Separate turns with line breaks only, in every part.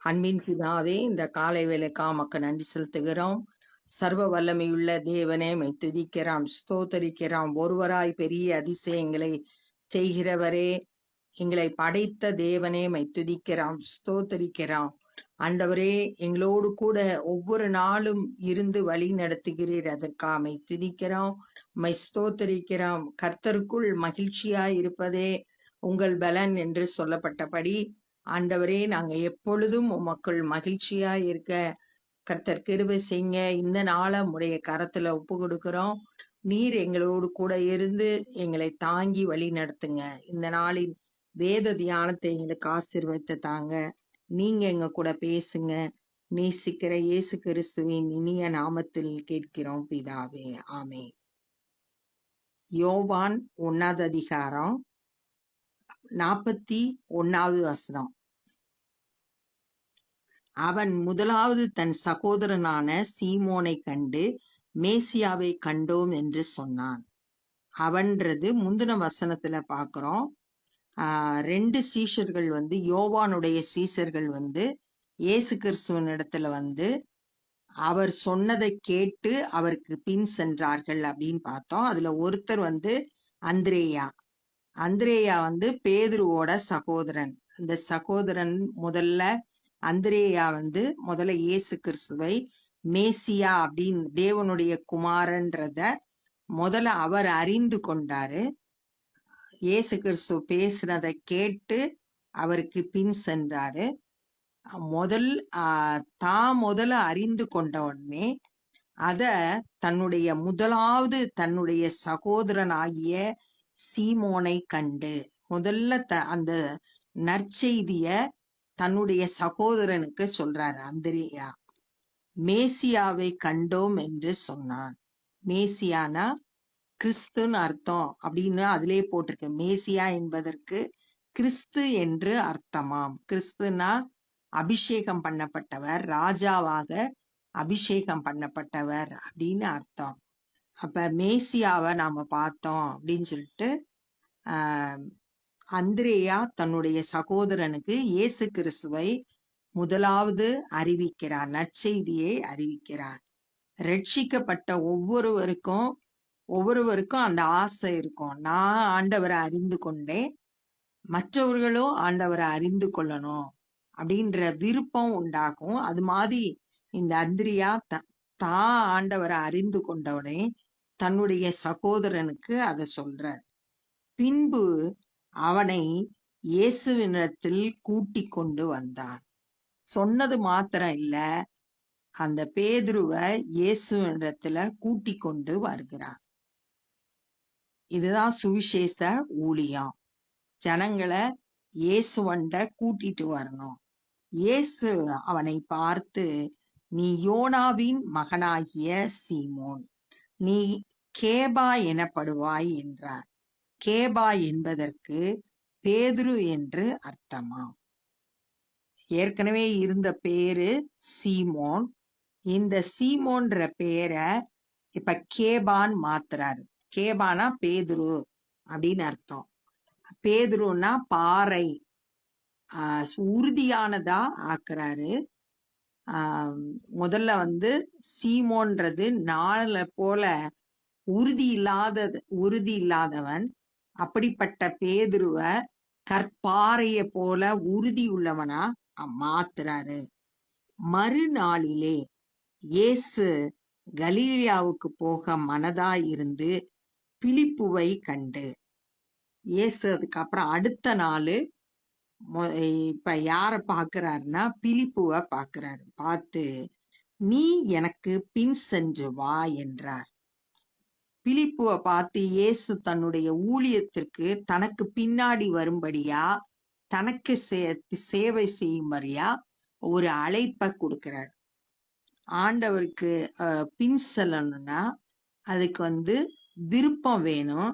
அன்பின் பிதாவே இந்த காலை வேலைக்கா மக்கள் நன்றி செலுத்துகிறோம். சர்வ வல்லமையுள்ள தேவனே மை துதிக்கிறோம் ஸ்தோத்தரிக்கிறோம். ஒருவராய் பெரிய அதிசயங்களை செய்கிறவரே எங்களை படைத்த தேவனே மை துதிக்கிறோம் ஸ்தோத்தரிக்கிறோம். ஆண்டவரே எங்களோடு கூட ஒவ்வொரு நாளும் இருந்து வழி நடத்துகிறீர். அதற்காக மை துதிக்கிறோம் மை ஸ்தோத்தரிக்கிறோம் கர்த்தருக்குள் மகிழ்ச்சியாய் இருப்பதே உங்கள் பலன் என்று சொல்லப்பட்டபடி ஆண்டவரே நாங்க எப்பொழுதும் உமக்குள் மகிழ்ச்சியா இருக்க கர்த்தர் கிருபை செய்ங்க இந்த நாள முறைய கரத்துல ஒப்பு கொடுக்கிறோம். நீர் எங்களோடு கூட இருந்து எங்களை தாங்கி வழி நடத்துங்க. இந்த நாளின் வேத தியானத்தை எங்களுக்கு ஆசீர்வதித்து தாங்க. நீங்க எங்க கூட பேசுங்க. நேசிக்கிற இயேசு கிறிஸ்துவின் இனிய நாமத்தில் கேட்கிறோம் பிதாவே. ஆமே யோவான் ஒன்னாவது அதிகாரம் நாற்பத்தி ஒன்னாவது வசனம். அவன் முதலாவது தன் சகோதரனான சீமோனை கண்டு மேசியாவை கண்டோம் என்று சொன்னான். அவன்றது முந்தின வசனத்துல பாக்குறோம். ரெண்டு சீஷர்கள் வந்து யோவானுடைய சீஷர்கள் வந்து இயேசு கிறிஸ்துவின் இடத்துல வந்து அவர் சொன்னதை கேட்டு அவருக்கு பின் சென்றார்கள் அப்படின்னு பார்த்தோம். அதுல ஒருத்தர் வந்து அந்திரேயா. அந்திரேயா வந்து பேதுருவோட சகோதரன். அந்த சகோதரன் முதல்ல அந்திரேயா வந்து முதல்ல இயேசு கிறிஸ்துவை மேசியா அப்படின்னு தேவனுடைய குமாரன்றத முதல்ல அவர் அறிந்து கொண்டாரு. இயேசு கிறிஸ்து பேசுனதை கேட்டு அவருக்கு பின் சென்றாரு. முதல் தான் முதல்ல அறிந்து கொண்ட உடனே அத தன்னுடைய முதலாவது தன்னுடைய சகோதரனாகிய சீமோனை கண்டு முதல்ல த அந்த நற்செய்திய தன்னுடைய சகோதரனுக்கு சொல்றாரு அந்திரியா மேசியாவை கண்டோம் என்று சொன்னான். மேசியானா? கிறிஸ்துன்னு அர்த்தம் அப்படின்னு அதிலே போட்டிருக்கு. மேசியா என்பதற்கு கிறிஸ்து என்று அர்த்தமாம். கிறிஸ்துனா அபிஷேகம் பண்ணப்பட்டவர் ராஜாவாக அபிஷேகம் பண்ணப்பட்டவர் அப்படின்னு அர்த்தம். அப்ப மேசியாவை நாம பார்த்தோம் அப்படின்னு சொல்லிட்டு ஆஹ் அந்திரேயா தன்னுடைய சகோதரனுக்கு இயேசு கிறிஸ்துவை முதலாவது அறிவிக்கிறார் நற்செய்தியை அறிவிக்கிறார். ரட்சிக்கப்பட்ட ஒவ்வொருவருக்கும் ஒவ்வொருவருக்கும் அந்த ஆசை இருக்கும். நான் ஆண்டவரை அறிந்து கொண்டேன் மற்றவர்களும் ஆண்டவரை அறிந்து கொள்ளணும் அப்படின்ற விருப்பம் உண்டாகும். அது மாதிரி இந்த அந்திரியா த தான் ஆண்டவரை அறிந்து கொண்டவனே தன்னுடைய சகோதரனுக்கு அதை சொல்றார். பின்பு அவனை இயேசுவினிடத்தில் கூட்டிக் கொண்டு வந்தான். சொன்னது மாத்திரம் இல்ல அந்த பேதுருவ இயேசுவினிடத்துல கூட்டி கொண்டு வருகிறான். இதுதான் சுவிசேஷ ஊழியம். ஜனங்களை இயேசுவண்ட கூட்டிட்டு வரணும். இயேசு அவனை பார்த்து நீ யோனாவின் மகனாகிய சீமோன் நீ கேபா எனப்படுவாய் என்றார். கேபா என்பதற்கு பேதுரு என்று அர்த்தமாம். ஏற்கனவே இருந்த பேரு சீமோன். இந்த சீமோன்ற பேரை இப்ப கேபான் மாத்துறாரு. கேபானா பேதுரு அப்படின்னு அர்த்தம். பேதுருன்னா பாறை. உறுதியானதா ஆக்குறாரு. முதல்ல வந்து சீமோன்றது நாளை போல உறுதி இல்லாத உறுதி இல்லாதவன். அப்படிப்பட்ட பேதுருவ கற்பாறைய போல உறுதி உள்ளவனா மாத்துறாரு மறுநாளிலே இயேசு கலீலியாவுக்கு போக மனதாயிருந்து பிலிப்புவை கண்டு. இயேசு அதுக்கப்புறம் அடுத்த நாள் இப்ப யார பாக்குறாருன்னா பிலிப்புவ பாக்குறாரு. பார்த்து நீ எனக்கு பின் சென்று வா என்றார். பிலிப்புவை பார்த்து இயேசு தன்னுடைய ஊழியத்திற்கு தனக்கு பின்னாடி வரும்படியா? தனக்கு சே சேவை செய்யும்படியா? ஒரு அழைப்பை கொடுக்கிறார். ஆண்டவருக்கு பின் செல்லணும்னா அதுக்கு வந்து விருப்பம் வேணும்.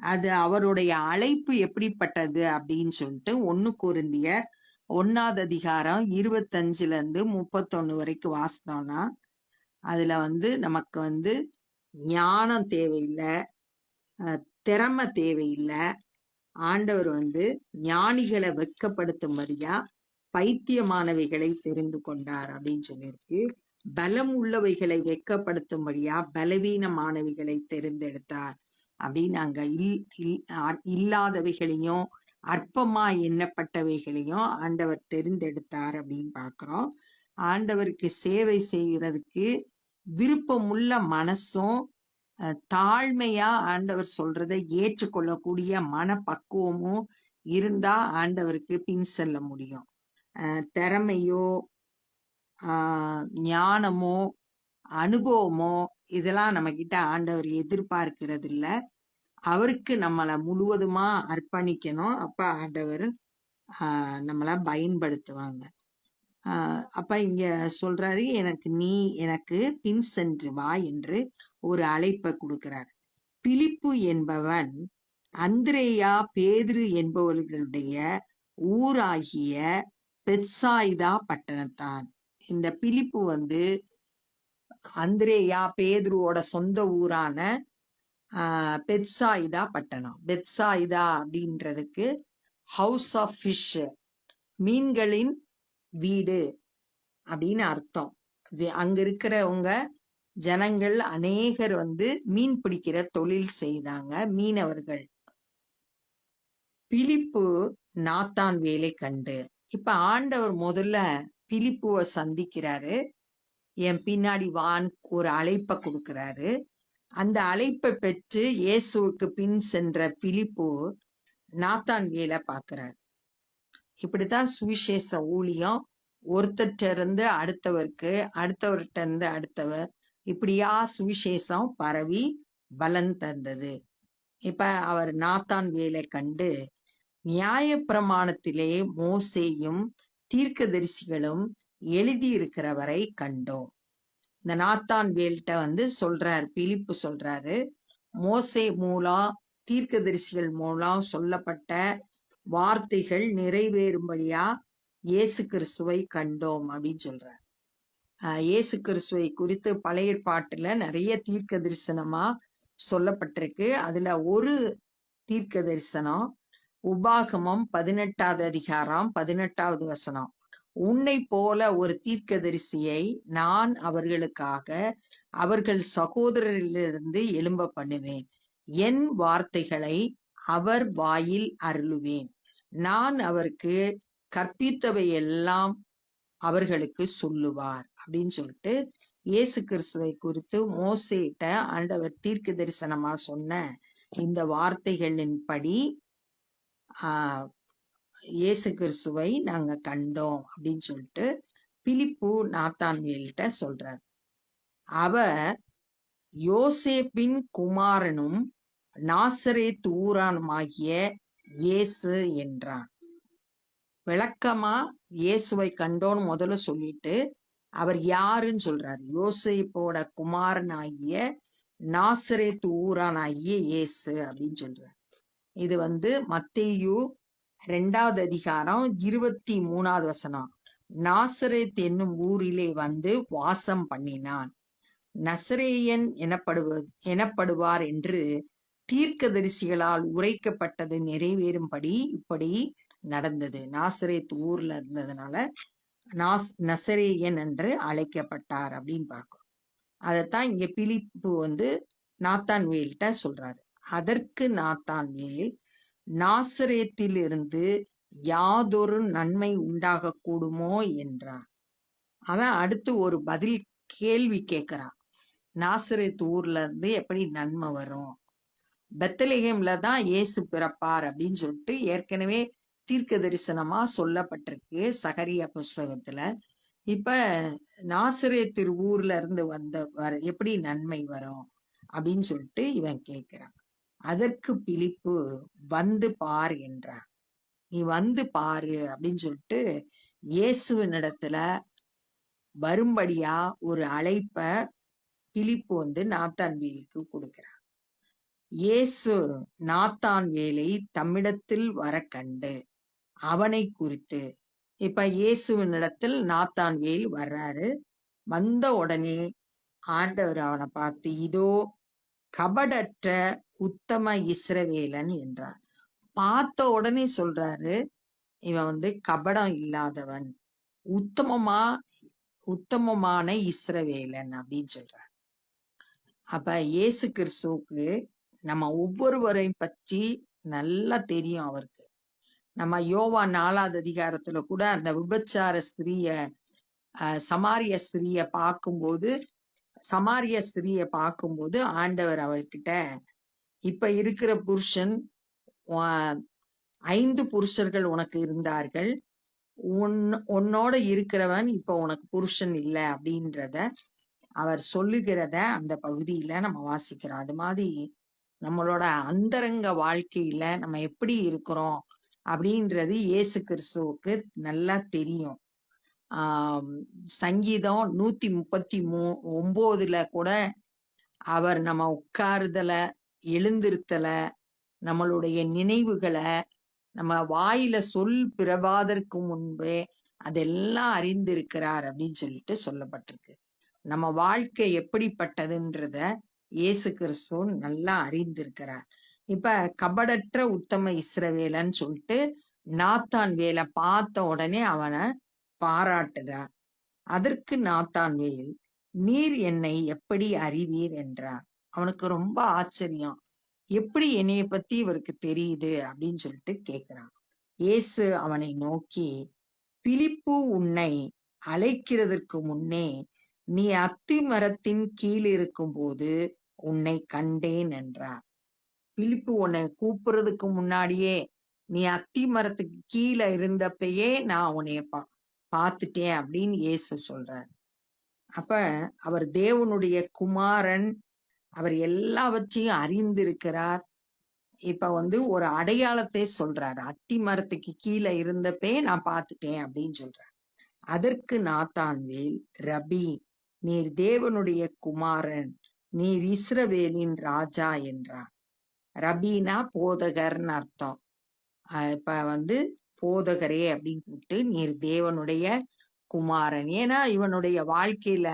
அது அவருடைய அழைப்பு எப்படிப்பட்டது அப்படின்னு சொல்லிட்டு ஒன்னு குருந்தியர் ஒன்னாவது அதிகாரம் இருபத்தஞ்சுல இருந்து முப்பத்தொன்னு வரைக்கும் வாசித்தோம்னா அதுல வந்து நமக்கு வந்து ஞானம் தேவையில்லை திறமை தேவையில்லை. ஆண்டவர் வந்து ஞானிகளை வெட்கப்படுத்தும்படியா பைத்தியமானவைகளை தெரிந்து கொண்டார் அப்படின்னு சொல்லியிருக்கு. பலம் உள்ளவைகளை வெட்கப்படுத்தும்படியா பலவீனமானவைகளை தெரிந்தெடுத்தார். அப்படின்னு அங்க இல் இல்- அ- இல்லாதவைகளையும் அற்பமா எண்ணப்பட்டவைகளையும் ஆண்டவர் தெரிந்தெடுத்தார் அப்படின்னு பாக்குறோம். ஆண்டவருக்கு சேவை செய்யறதுக்கு விருப்பமுள்ள மனசும் தாழ்மையா ஆண்டவர் சொல்றதை ஏற்றுக்கொள்ளக்கூடிய மனப்பக்குவமும் இருந்தா ஆண்டவருக்கு பின் செல்ல முடியும். திறமையோ ஞானமோ அனுபவமோ இதெல்லாம் நம்ம கிட்ட ஆண்டவர் எதிர்பார்க்கிறது இல்லை அவருக்கு நம்மளை முழுவதுமா அர்ப்பணிக்கணும். அப்ப ஆண்டவர் நம்மளை நம்மள பயன்படுத்துவாங்க. அப்பா இங்க சொல்றாரு எனக்கு நீ எனக்கு பின் சென்று வா என்று ஒரு அழைப்பை கொடுக்கிறார். பிலிப்பு என்பவன் அந்திரேயா பேதுரு என்பவர்களுடைய ஊராகிய பெட்சாயிதா பட்டணத்தான். இந்த பிலிப்பு வந்து அந்திரேயா பேதுருவோட சொந்த ஊரான ஆஹ், பெத்சாயிதா பட்டணம். பெட்சாயிதா அப்படின்றதுக்கு ஹவுஸ் ஆஃப் ஃபிஷ் மீன்களின் வீடு அப்படின்னு அர்த்தம். அங்க இருக்கிறவங்க ஜனங்கள் அநேகர் வந்து மீன் பிடிக்கிற தொழில் செய்தாங்க மீனவர்கள். பிலிப்பு நாத்தான் வேலை கண்டு. இப்ப ஆண்டவர் முதல்ல பிலிப்புவை சந்திக்கிறாரு. என் பின்னாடி வான் ஒரு அழைப்பை கொடுக்கிறாரு. அந்த அழைப்பை பெற்று இயேசுவுக்கு பின் சென்ற பிலிப்பு நாத்தான் வேலை பார்க்கிறார். இப்படித்தான் சுவிசேஷ ஊழியம். ஒருத்தர்ட்ட இருந்து அடுத்தவருக்கு அடுத்தவர்கிட்ட இருந்து அடுத்தவர். இப்படியா சுவிசேஷம் பரவி பலன் தந்தது. இப்ப அவர் நாத்தான் வேலை கண்டு நியாய பிரமாணத்திலே மோசேயும் தீர்க்கதரிசிகளும் எழுதியிருக்கிறவரை கண்டோம். இந்த நாத்தான் வேல்கிட்ட வந்து சொல்றார் பிலிப்பு சொல்றாரு மோசே மூலம் தீர்க்கதரிசிகள் மூலம் சொல்லப்பட்ட வார்த்தைகள் நிறைவேறும்படியா இயேசு கிறிஸ்துவை கண்டோம் அப்படின்னு சொல்றார். இயேசு கிறிஸ்துவை குறித்து பழைய பாட்டுல நிறைய தீர்க்க தரிசனமா சொல்லப்பட்டிருக்கு. அதுல ஒரு தீர்க்க தரிசனம் உபாகமம் பதினெட்டாவது அதிகாரம் பதினெட்டாவது வசனம். உன்னை போல ஒரு தீர்க்கதரிசியை நான் அவர்களுக்காக அவர்கள் சகோதரரிலிருந்து எழும்ப பண்ணுவேன். என் வார்த்தைகளை அவர் வாயில் அருளுவேன். நான் அவருக்கு கற்பித்தவை எல்லாம் அவர்களுக்கு சொல்லுவார் அப்படின்னு சொல்லிட்டு இயேசு கிறிஸ்துவை குறித்து மோசேட்ட ஆண்டவர் தீர்க்க தரிசனமா சொன்ன இந்த வார்த்தைகளின்படி ஆஹ் இயேசு கிறிஸ்துவை நாங்க கண்டோம் அப்படின்னு சொல்லிட்டு பிலிப்பு நாத்தான்வேல்கிட்ட சொல்றார். அவர் யோசேப்பின் குமாரனும் நாசரே தூரானுமாகிய இயேசு என்றான் விளக்கமா இயேசுவை கண்டோன்னு முதல்ல சொல்லிட்டு அவர் யாருன்னு சொல்றாரு? யோசிப்போட குமாரனாகிய நாசரேத் ஊரானாகிய இயேசு அப்படின்னு சொல்றார். இது வந்து மத்தேயு ரெண்டாவது அதிகாரம் இருபத்தி மூணாவது வசனம். நாசரேத் என்னும் ஊரிலே வந்து வாசம் பண்ணினான். நசரேயன் எனப்படுவது எனப்படுவார் என்று தீர்க்கதரிசிகளால் உரைக்கப்பட்டது நிறைவேறும்படி இப்படி நடந்தது. நாசரேத் ஊர்ல இருந்ததுனால நாஸ் நசரேயன் என்று அழைக்கப்பட்டார் அப்படின்னு பார்க்கிறோம். அதைத்தான் இங்க பிலிப்பு வந்து நாத்தான்வேல்கிட்ட சொல்றாரு. அதற்கு நாத்தான்வேல் நாசரேத்திலிருந்து யாதொரு நன்மை உண்டாக கூடுமோ? என்றான். அவன் அடுத்து ஒரு பதில் கேள்வி கேட்கிறான். நாசரேத் ஊர்ல இருந்து எப்படி நன்மை வரும்? பெத்தலேகம்ல தான் இயேசு பிறப்பார் அப்படின்னு சொல்லிட்டு ஏற்கனவே தீர்க்க தரிசனமா சொல்லப்பட்டிருக்கு சகரியா புஸ்தகத்துல இப்ப நாசரேத் ஊர்ல இருந்து வந்த வர எப்படி நன்மை வரும் அப்படின்னு சொல்லிட்டு இவன் கேட்கிறான் அதற்கு பிலிப்பு வந்து பார் என்றான். நீ வந்து பாரு அப்படின்னு சொல்லிட்டு இயேசுவினிடத்துல வரும்படியா ஒரு அழைப்ப பிலிப்பு வந்து நாத்தான்வேலுக்கு கொடுக்கிறான். இயேசு நாத்தான் வேலை தம்மிடத்தில் வர கண்டு அவனை குறித்து. இப்ப இயேசுவினிடத்தில் நாத்தான்வேல் வர்றாரு. வந்த உடனே ஆண்டவர் அவனை பார்த்து இதோ கபடற்ற உத்தம இஸ்ரவேலன் என்றார். பார்த்த உடனே சொல்றாரு இவன் வந்து கபடம் இல்லாதவன். உத்தமமா உத்தமமான இஸ்ரவேலன் அப்படின்னு சொல்றார். அப்ப இயேசு கிறிஸ்துவுக்கு நம்ம ஒவ்வொருவரையும் பற்றி நல்லா தெரியும் அவருக்கு. நம்ம யோவா நாலாவது அதிகாரத்துல கூட அந்த விபச்சார ஸ்திரிய சமாரிய ஸ்திரிய பார்க்கும்போது சமாரிய ஸ்திரிய பார்க்கும்போது ஆண்டவர் அவர்கிட்ட இப்ப இருக்கிற புருஷன் ஐந்து புருஷர்கள் உனக்கு இருந்தார்கள். உன் உன்னோட இருக்கிறவன் இப்ப உனக்கு புருஷன் இல்லை. அப்படின்றத அவர் சொல்லுகிறத அந்த பகுதியில நம்ம வாசிக்கிறோம். அது மாதிரி நம்மளோட அந்தரங்க வாழ்க்கையில நம்ம எப்படி இருக்கிறோம் அப்படின்றது இயேசு கிறிஸ்துவுக்கு நல்லா தெரியும். ஆஹ் சங்கீதம் நூத்தி முப்பத்தி மூ ஒன்பதுல கூட அவர் நம்ம உட்காருதல எழுந்திருத்தல நம்மளுடைய நினைவுகளை நம்ம வாயில சொல் பிறவாதற்கு முன்பே அதெல்லாம் அறிந்திருக்கிறார் அப்படின்னு சொல்லிட்டு சொல்லப்பட்டிருக்கு. நம்ம வாழ்க்கை எப்படிப்பட்டதுன்றத இயேசு கிறிஸ்துவன் நல்லா அறிந்திருக்கிறார். இப்ப கபடற்ற உத்தம இஸ்ரவேலன்னு சொல்லிட்டு நாத்தான் வேலை பார்த்த உடனே அவனை பாராட்டுறார். அதற்கு நாத்தான் வேல் நீர் என்னை எப்படி அறிவீர்? என்றார். அவனுக்கு ரொம்ப ஆச்சரியம். எப்படி என்னைய பத்தி இவருக்கு தெரியுது? அப்படின்னு சொல்லிட்டு கேக்குறான். இயேசு அவனை நோக்கி பிலிப்பு உன்னை அழைக்கிறதற்கு முன்னே நீ அத்தி மரத்தின் கீழ் இருக்கும்போது உன்னை கண்டேன் என்றார். பிலிப்பு உன்னை கூப்பிடுறதுக்கு முன்னாடியே நீ அத்தி மரத்துக்கு கீழே இருந்தப்பயே நான் உன்னைய பா பார்த்துட்டேன் அப்படின்னு இயேசு சொல்றார். அப்ப அவர் தேவனுடைய குமாரன் அவர் எல்லாவற்றையும் அறிந்திருக்கிறார். இப்ப வந்து ஒரு அடையாளத்தை சொல்றாரு. அத்தி மரத்துக்கு கீழே இருந்தப்பே நான் பார்த்துட்டேன் அப்படின்னு சொல்றார். அதற்கு நாத்தான்வேல் ரபி நீர் தேவனுடைய குமாரன் நீர் இஸ்ரவேலின் ராஜா என்றார். ரபீனா போதகர்னு அர்த்தம். இப்ப வந்து போதகரே அப்படின்னு கூப்பிட்டு நீர் தேவனுடைய குமாரன். ஏன்னா இவனுடைய வாழ்க்கையில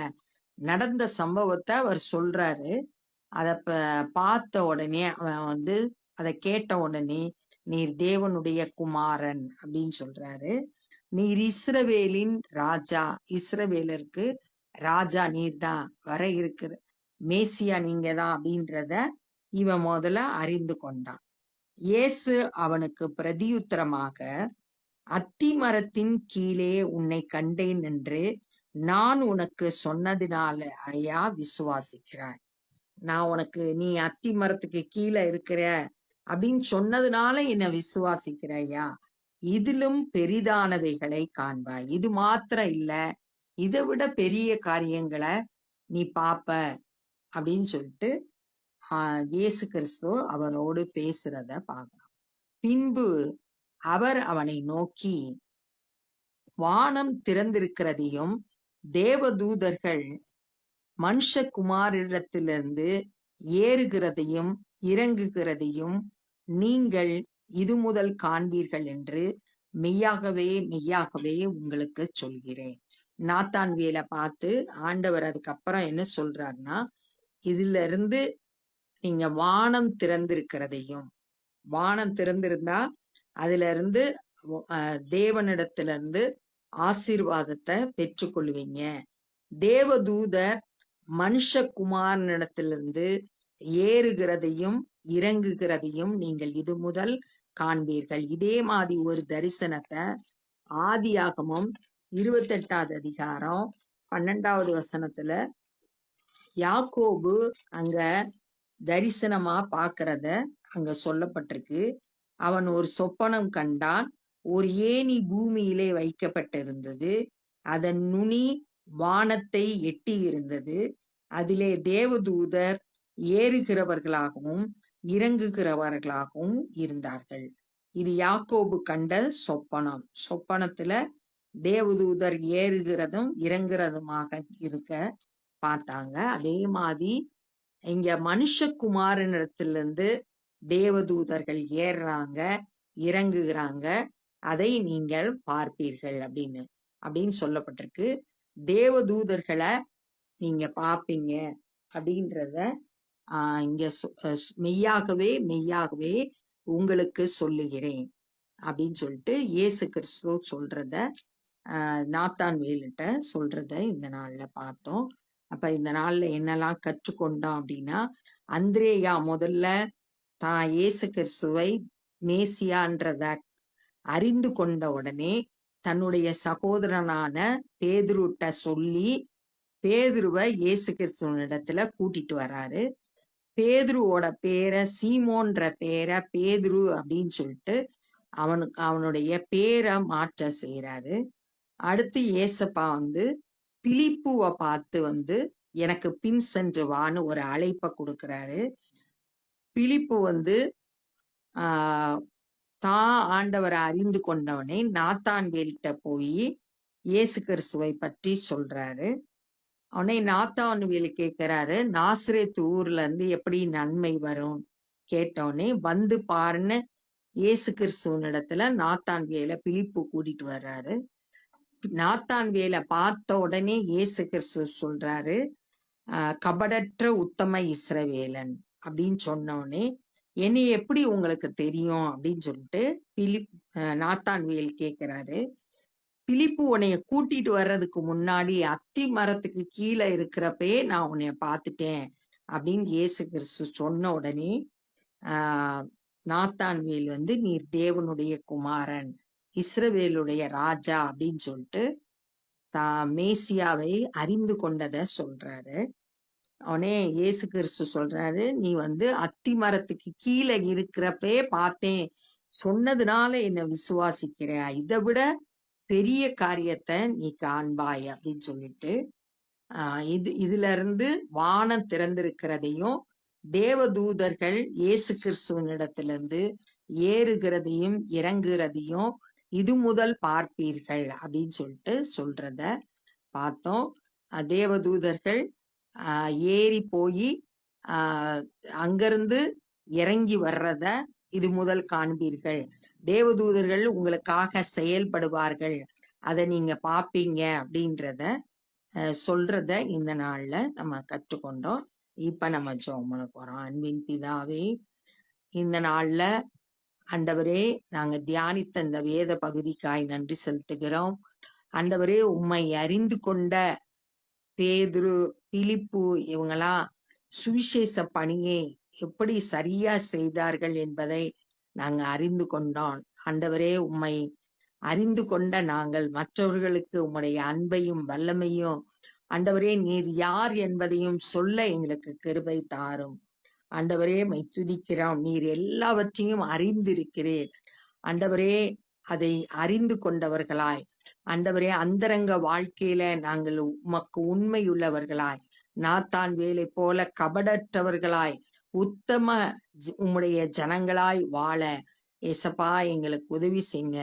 நடந்த சம்பவத்தை அவர் சொல்றாரு. அத பார்த்த உடனே அவன் வந்து அதை கேட்ட உடனே நீர் தேவனுடைய குமாரன் அப்படின்னு சொல்றாரு. நீர் இஸ்ரவேலின் ராஜா இஸ்ரவேலருக்கு ராஜா நீர் தான் வர இருக்கிற. மேசியா நீங்க தான் அப்படின்றத இவன் முதல்ல அறிந்து கொண்டான். இயேசு அவனுக்கு பிரதியுத்தரமாக அத்தி மரத்தின் கீழே உன்னை கண்டேன் என்று நான் உனக்கு சொன்னதினால ஐயா விசுவாசிக்கிறாய். நான் உனக்கு நீ அத்தி மரத்துக்கு கீழே இருக்கிற அப்படின்னு சொன்னதுனால என்ன விசுவாசிக்கிற ஐயா. இதிலும் பெரிதானவைகளை காண்பாய். இது மாத்திரம் இல்ல இதை விட பெரிய காரியங்களை நீ பாப்ப அப்படின்னு சொல்லிட்டு ஆஹ் இயேசு கிறிஸ்து அவனோடு பேசுறத பார்க்கலாம். பின்பு அவர் அவனை நோக்கி வானம் திறந்திருக்கிறதையும் தேவதூதர்கள் மனுஷகுமாரிடத்திலிருந்து ஏறுகிறதையும் இறங்குகிறதையும் நீங்கள் இது முதல் காண்பீர்கள் என்று மெய்யாகவே மெய்யாகவே உங்களுக்கு சொல்கிறேன். நாத்தான் வேலை பார்த்து ஆண்டவர் அதுக்கப்புறம் என்ன சொல்றாருன்னா இதுல இருந்து நீங்க வானம் திறந்திருக்கிறதையும் வானம் திறந்திருந்தா அதுல இருந்து தேவனிடத்துல இருந்து ஆசீர்வாதத்தை பெற்றுக்கொள்வீங்க. தேவதூதர் மனுஷகுமாரனிடத்திலிருந்து ஏறுகிறதையும் இறங்குகிறதையும் நீங்கள் இது முதல் காண்பீர்கள். இதே மாதிரி ஒரு தரிசனத்தை ஆதியாகமும் இருபத்தெட்டாவது அதிகாரம் பன்னெண்டாவது வசனத்துல யாக்கோபு அங்க தரிசனமா பாக்குறத அங்க சொல்லப்பட்டிருக்கு. அவன் ஒரு சொப்பனம் கண்டான். ஒரு ஏணி பூமியிலே வைக்கப்பட்டிருந்தது. அதன் நுனி வானத்தை எட்டி இருந்தது அதிலே தேவதூதர் ஏறுகிறவர்களாகவும் இறங்குகிறவர்களாகவும் இருந்தார்கள். இது யாக்கோபு கண்ட சொப்பனம். சொப்பனத்துல தேவதூதர் ஏறுகிறதும் இறங்குறதுமாக இருக்க பார்த்தாங்க. அதே மாதிரி இங்க மனுஷகுமாரனிடத்திலிருந்து தேவதூதர்கள் ஏறுறாங்க இறங்குகிறாங்க. அதை நீங்கள் பார்ப்பீர்கள் அப்படின்னு அப்படின்னு சொல்லப்பட்டிருக்கு. தேவதூதர்களை நீங்க பார்ப்பீங்க அப்படின்றத ஆஹ் இங்க சொ- மெய்யாகவே மெய்யாகவே உங்களுக்கு சொல்லுகிறேன் அப்படின்னு சொல்லிட்டு இயேசு கிறிஸ்துவ சொல்றத நாத்தான் வேலுட்ட சொல்றத இந்த நாள்ல பார்த்தோம் அப்ப இந்த நாள்ல என்னெல்லாம் கற்றுக்கொண்டோம் அப்படின்னா அந்திரேயா முதல்ல தான் இயேசு கிறிஸ்துவை மேசியான்றத அறிந்து கொண்ட உடனே தன்னுடைய சகோதரனான பேதுருட்ட சொல்லி பேதுருவை இயேசு கிறிஸ்துவனிடத்துல கூட்டிட்டு வராரு. பேதுருவோட பேரை சீமோன்ற பேரை பேதுரு அப்படின்னு சொல்லிட்டு அவனுக்கு அவனுடைய பேரை மாற்ற செய்யறாரு அடுத்து ஏசப்பா வந்து பிலிப்புவை பார்த்து வந்து எனக்கு பின் சென்று வான்னு ஒரு அழைப்பை கொடுக்குறாரு. பிலிப்பு வந்து ஆஹ் தான் ஆண்டவரை அறிந்து கொண்டவனே நாத்தான் வேலிட்ட போய் இயேசு கிறிஸ்துவை பற்றி சொல்றாரு. அவனே நாத்தான் வேலி கேட்கிறாரு நாசிரேத் ஊர்ல இருந்து எப்படி நன்மை வரும்? கேட்டவனே வந்து பாருன்னு இயேசு கிறிஸ்துவன் இடத்துல நாத்தான் வேலை பிலிப்பு கூட்டிட்டு வர்றாரு. நாத்தான் வேலை பார்த்த உடனே இயேசு கிறிஸ்து சொல்றாரு கபடற்ற உத்தம இஸ்ரவேலன் அப்படின்னு சொன்னோடனே என்னை எப்படி உங்களுக்கு தெரியும்? அப்படின்னு சொல்லிட்டு பிலிப் நாத்தான் வேல் கேட்கிறாரு பிலிப்பு உன்னைய கூட்டிட்டு வர்றதுக்கு முன்னாடி அத்தி மரத்துக்கு கீழே இருக்கிறப்பே நான் உன்னைய பார்த்துட்டேன் அப்படின்னு இயேசு கிறிஸ்து சொன்ன உடனே ஆஹ் நாத்தான் வேல் வந்து நீர் தேவனுடைய குமாரன் இஸ்ரவேலுடைய ராஜா அப்படின்னு சொல்லிட்டு தான் மேசியாவை அறிந்து கொண்டத சொல்றாரு. அவனே இயேசு கிறிஸ்து சொல்றாரு நீ வந்து அத்தி மரத்துக்கு கீழே இருக்கிறப்பே பார்த்தேன். சொன்னதுனால என்ன விசுவாசிக்கிற இதை விட பெரிய காரியத்தை நீ காண்பாய் அப்படின்னு சொல்லிட்டு ஆஹ் இது இதுல இருந்து வானம் திறந்திருக்கிறதையும் தேவதூதர்கள் இயேசு கிறிஸ்துவனிடத்திலிருந்து ஏறுகிறதையும் இறங்குகிறதையும் இது முதல் பார்ப்பீர்கள் அப்படின்னு சொல்லிட்டு சொல்றத பார்த்தோம். தேவதூதர்கள் ஏறி போய் அங்கிருந்து இறங்கி வர்றத இது முதல் காண்பீர்கள். தேவதூதர்கள் உங்களுக்காக செயல்படுவார்கள். அதை நீங்க பாப்பீங்க அப்படின்றத சொல்றத இந்த நாள்ல நம்ம கற்றுக்கொண்டோம். இப்ப நம்ம ஜெபம் பண்ண போறோம். அன்பின் பிதாவே இந்த நாள்ல ஆண்டவரே நாங்க தியானித்த இந்த வேத பகுதிக்காய் நன்றி செலுத்துகிறோம். ஆண்டவரே உம்மை அறிந்து கொண்ட பேதுரு பிலிப்பு இவங்களாம் சுவிசேஷ பணியை எப்படி சரியா செய்தார்கள் என்பதை நாங்க அறிந்து கொண்டோம். ஆண்டவரே உம்மை அறிந்து கொண்ட நாங்கள் மற்றவர்களுக்கு உம்முடைய அன்பையும் வல்லமையும் ஆண்டவரே நீர் யார் என்பதையும் சொல்ல எங்களுக்கு கிருபை தாரும். ஆண்டவரே மை துதிக்கிறோம் நீர் எல்லாவற்றையும் அறிந்திருக்கிறீர். ஆண்டவரே அதை அறிந்து கொண்டவர்களாய். ஆண்டவரே அந்தரங்க வாழ்க்கையில நாங்கள் உமக்கு உண்மையுள்ளவர்களாய். நாத்தான் வேலை போல கபடற்றவர்களாய். உத்தம உம்முடைய ஜனங்களாய் வாழ ஏசப்பா எங்களுக்கு உதவி செய்யுங்க.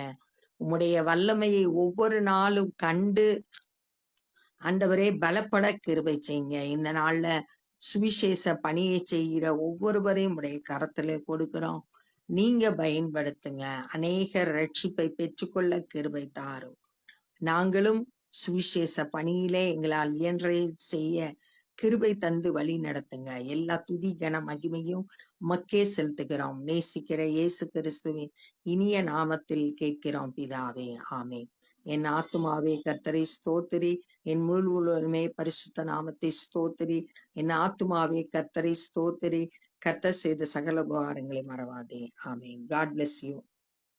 உம்முடைய வல்லமையை ஒவ்வொரு நாளும் கண்டு ஆண்டவரே பலப்பட கிருபை செய்யுங்க. இந்த நாள்ல சுவிசேஷ பணியை செய்கிற ஒவ்வொருவரையும் உடைய கரத்துல கொடுக்கிறோம். நீங்க பயன்படுத்துங்க. அநேகர் ரட்சிப்பை பெற்றுக்கொள்ள கிருபை தாரும். நாங்களும் சுவிசேஷ பணியிலே எங்களால் இயன்றதை செய்ய கிருபை தந்து வழி நடத்துங்க. எல்லா துதி கன மகிமையும் மக்கே செலுத்துகிறோம். நேசிக்கிற இயேசு கிறிஸ்துவின் இனிய நாமத்தில் கேட்கிறோம் பிதாவே. ஆமென். என் ஆத்துமாவே கர்த்தரை ஸ்தோத்திரி. என் முழுவதுமே பரிசுத்த நாமத்தை ஸ்தோத்திரி. என் ஆத்துமாவே கர்த்தரை ஸ்தோத்திரி. கர்த்தர் செய்த சகல உபகாரங்களை மறவாதே. ஆமென். God bless you